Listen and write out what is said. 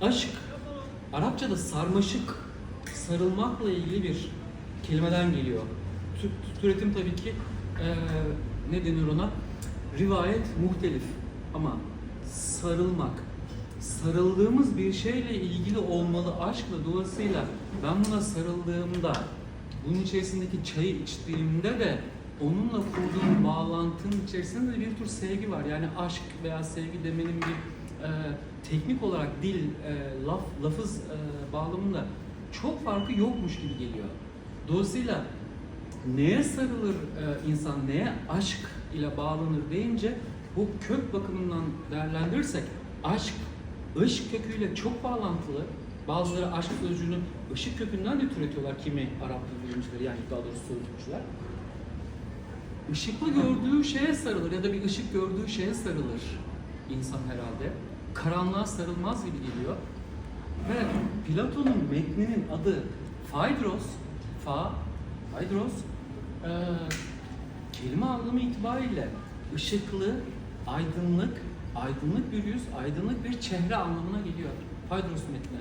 Aşk, Arapçada sarmaşık, sarılmakla ilgili bir kelimeden geliyor. Tü- Türetim tabii ki eee, ne denir ona? Rivayet muhtelif ama sarılmak, sarıldığımız bir şeyle ilgili olmalı aşkla dolayısıyla ben buna sarıldığımda bunun içerisindeki çayı içtiğimde de onunla kurduğum bağlantının içerisinde de bir tür sevgi var. Yani aşk veya sevgi demenin bir e, teknik olarak dil, e, laf, lafız e, bağlamında çok farkı yokmuş gibi geliyor. Dolayısıyla neye sarılır e, insan, neye aşk ile bağlanır deyince bu kök bakımından değerlendirirsek aşk, ışk köküyle çok bağlantılı. Bazıları aşk sözcüğünü ışık kökünden de türetiyorlar kimi Arap bilimcileri yani daha doğrusu sözcükçüler. Işıklı gördüğü şeye sarılır ya da bir ışık gördüğü şeye sarılır insan herhalde. Karanlığa sarılmaz gibi geliyor. Ve Platon'un metninin adı Phaedros, Fa, Phaedros, eee kelime anlamı itibariyle ışıklı, aydınlık, aydınlık bir yüz, aydınlık bir çehre anlamına geliyor. Phaedros metni.